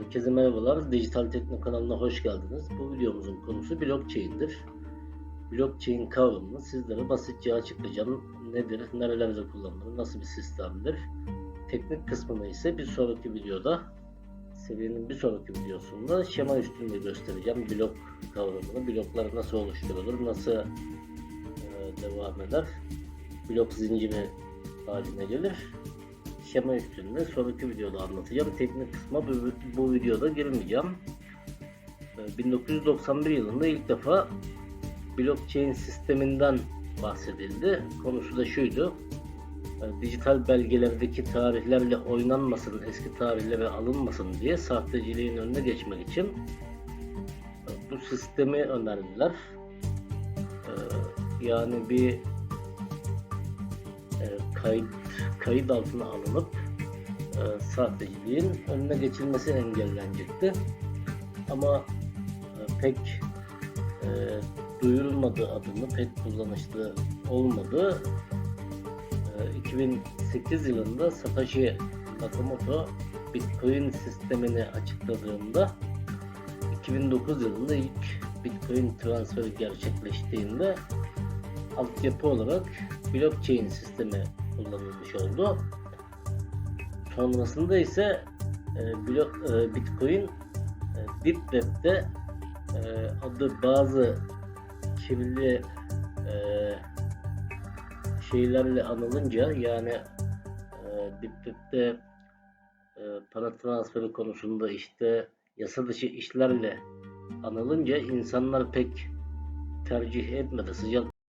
Herkese merhabalar. Dijital Tekno kanalına hoş geldiniz. Bu videomuzun konusu blockchain'dir. Blockchain kavramını sizlere basitçe açıklayacağım. Nedir, nerelerde kullanılır, nasıl bir sistemdir? Teknik kısmını ise bir sonraki videoda, serinin bir sonraki videosunda şema üstünde göstereceğim. Blok kavramını, bloklar nasıl oluşturulur, nasıl e, devam eder, blok zinciri haline gelir şema üstünde sonraki videoda anlatacağım. Teknik kısma bu, bu videoda girmeyeceğim. Ee, 1991 yılında ilk defa blockchain sisteminden bahsedildi. Konusu da şuydu. e, Dijital belgelerdeki tarihlerle oynanmasın, eski tarihlere alınmasın diye sahteciliğin önüne geçmek için e, bu sistemi önerdiler. E, Yani bir kayıt kayıt altına alınıp e, sahteciliğin önüne geçilmesi engellenecekti. Ama e, pek e, duyurulmadı adını, pek kullanışlı olmadı. E, 2008 yılında Satoshi Nakamoto Bitcoin sistemini açıkladığında 2009 yılında ilk Bitcoin transferi gerçekleştiğinde altyapı olarak blockchain sistemi kullanılmış oldu. Sonrasında ise e, e, Bitcoin e, e, adı bazı kirli şeylerle anılınca yani e, Deep para transferi konusunda işte yasa dışı işlerle anılınca insanlar pek tercih etmedi. Sıcak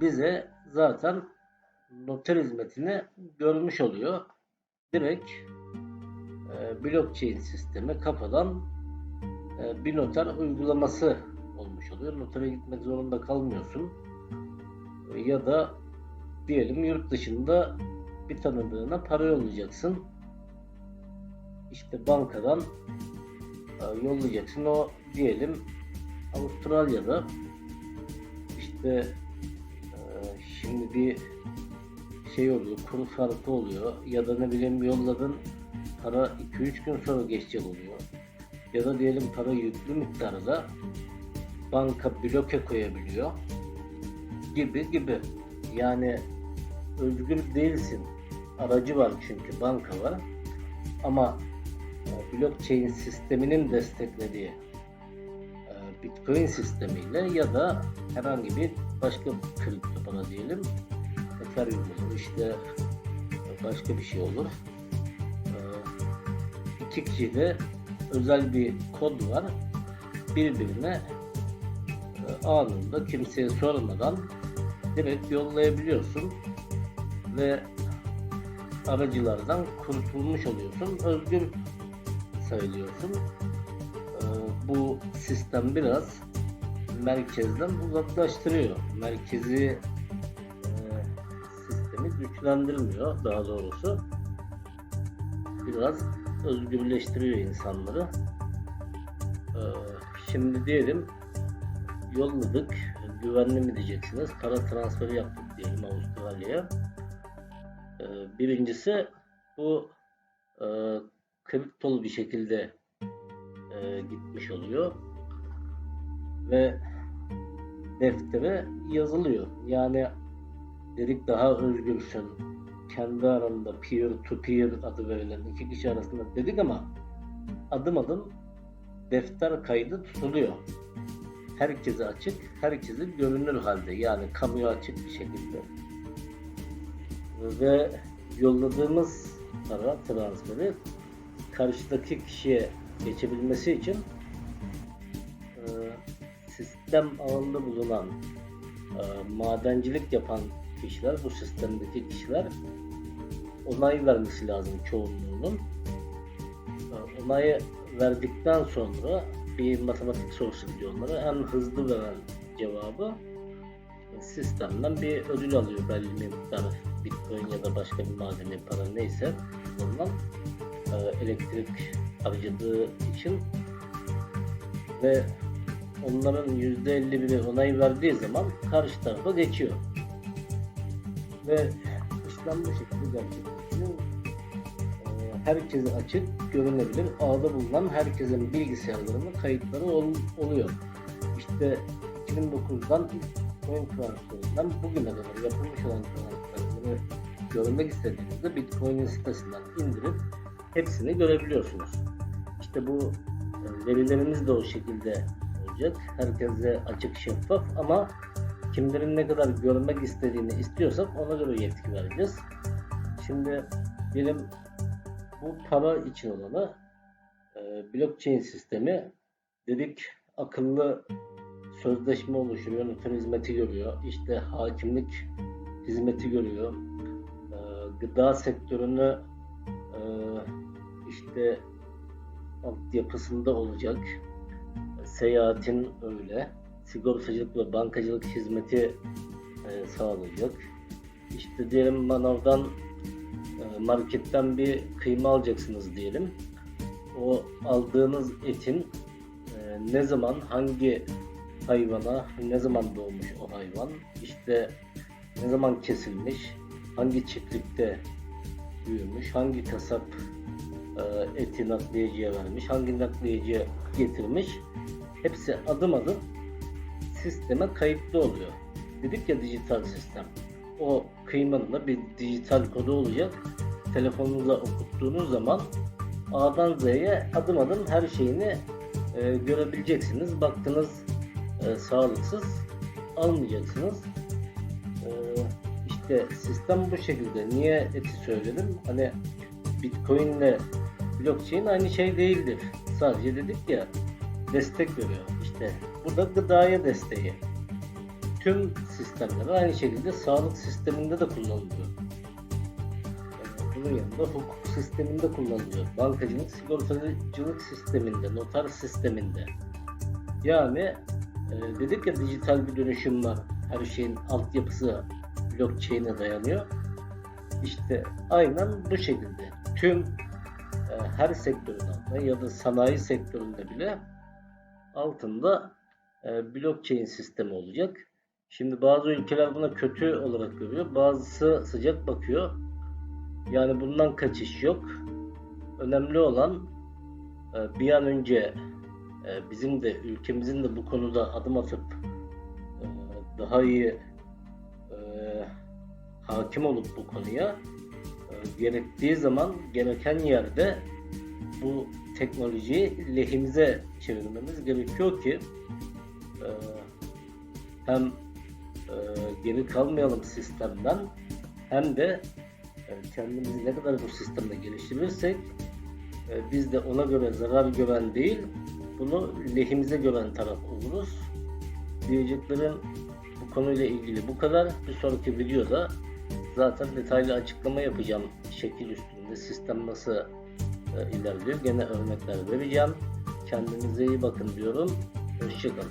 bize zaten noter hizmetini görmüş oluyor. Direkt e, blockchain sistemi kafadan e, bir noter uygulaması olmuş oluyor. Notere gitmek zorunda kalmıyorsun. E, ya da diyelim yurt dışında bir tanıdığına para yollayacaksın. İşte bankadan e, yollayacaksın. O diyelim Avustralya'da işte Şimdi bir şey oluyor, kuru farkı oluyor ya da ne bileyim yolladın para 2-3 gün sonra geçecek oluyor. Ya da diyelim para yüklü miktarda banka bloke koyabiliyor gibi gibi. Yani özgür değilsin. Aracı var çünkü banka var. Ama e, blockchain sisteminin desteklediği e, Bitcoin sistemiyle ya da herhangi bir başka kripto para diyelim. Ethereum olur işte başka bir şey olur. E, iki kişide özel bir kod var. Birbirine e, anında kimseye sormadan direkt yollayabiliyorsun ve aracılardan kurtulmuş oluyorsun. Özgür sayılıyorsun. Ee, bu sistem biraz merkezden uzaklaştırıyor. Merkezi güçlendirmiyor daha doğrusu. Biraz özgürleştiriyor insanları. Ee, şimdi diyelim yolladık. Güvenli mi diyeceksiniz? Para transferi yaptık diyelim Avustralya'ya. Ee, birincisi bu e, kriptolu bir şekilde e, gitmiş oluyor ve deftere yazılıyor. Yani dedik daha özgürsün. Kendi aranda peer to peer adı verilen iki kişi arasında dedik ama adım adım defter kaydı tutuluyor. Herkese açık, herkese görünür halde yani kamuya açık bir şekilde. Ve yolladığımız para transferi karşıdaki kişiye geçebilmesi için sistem ağında bulunan e, madencilik yapan kişiler, bu sistemdeki kişiler onay vermesi lazım çoğunluğunun. E, onayı verdikten sonra bir matematik sorusu diyor onlara. En hızlı veren cevabı e, sistemden bir ödül alıyor belli bir miktar bitcoin ya da başka bir madeni para neyse ondan e, elektrik harcadığı için ve onların %51'i onay verdiği zaman karşı tarafa geçiyor. Ve işlem bu şekilde gerçekleşiyor. E, herkese açık, görünebilir, ağda bulunan herkesin bilgisayarlarında kayıtları ol- oluyor. İşte 2009'dan ilk Bitcoin transferinden bugüne kadar yapılmış olan transferleri görmek istediğinizde Bitcoin'in sitesinden indirip hepsini görebiliyorsunuz. İşte bu e, verilerimiz de o şekilde olacak. Herkese açık şeffaf ama kimlerin ne kadar görmek istediğini istiyorsak ona göre yetki vereceğiz. Şimdi benim bu para için olanı e, blockchain sistemi dedik akıllı sözleşme oluşturuyor, yönetim hizmeti görüyor, işte hakimlik hizmeti görüyor, e, gıda sektörünü e, işte altyapısında olacak, seyahatin öyle, sigortacılık ve bankacılık hizmeti e, sağlayacak. İşte diyelim manavdan e, marketten bir kıyma alacaksınız diyelim. O aldığınız etin e, ne zaman hangi hayvana ne zaman doğmuş o hayvan, işte ne zaman kesilmiş, hangi çiftlikte büyümüş, hangi kasap e, eti nakliyeciye vermiş, hangi nakliyeciye getirmiş, hepsi adım adım sisteme kayıtlı oluyor. Dedik ya dijital sistem. O kıymanın da bir dijital kodu olacak. Telefonunuza okuttuğunuz zaman A'dan Z'ye adım adım her şeyini e, görebileceksiniz. Baktınız e, sağlıksız almayacaksınız. E, işte sistem bu şekilde. Niye eti söyledim? Hani Bitcoin ile blockchain aynı şey değildir. Sadece dedik ya destek veriyor. İşte bu da gıdaya desteği. Tüm sistemler aynı şekilde sağlık sisteminde de kullanılıyor. Yani bunun yanında hukuk sisteminde kullanılıyor. Bankacılık, sigortacılık sisteminde, noter sisteminde. Yani e, dedik ya dijital bir dönüşüm var. Her şeyin altyapısı blockchain'e dayanıyor. İşte aynen bu şekilde. Tüm e, her sektörün altında ya da sanayi sektöründe bile altında e, blockchain sistemi olacak. Şimdi bazı ülkeler buna kötü olarak görüyor. Bazısı sıcak bakıyor. Yani bundan kaçış yok. Önemli olan e, bir an önce e, bizim de ülkemizin de bu konuda adım atıp e, daha iyi e, hakim olup bu konuya e, gerektiği zaman gereken yerde bu teknolojiyi lehimize çevirmemiz gerekiyor ki e, hem e, geri kalmayalım sistemden hem de e, kendimizi ne kadar bu sistemde geliştirirsek e, biz de ona göre zarar gören değil bunu lehimize gören taraf oluruz. Diyeceklerim bu konuyla ilgili bu kadar. Bir sonraki videoda zaten detaylı açıklama yapacağım şekil üstünde sistem nasıl ilerliyor. Gene örnekler vereceğim. Kendinize iyi bakın diyorum. Hoşçakalın.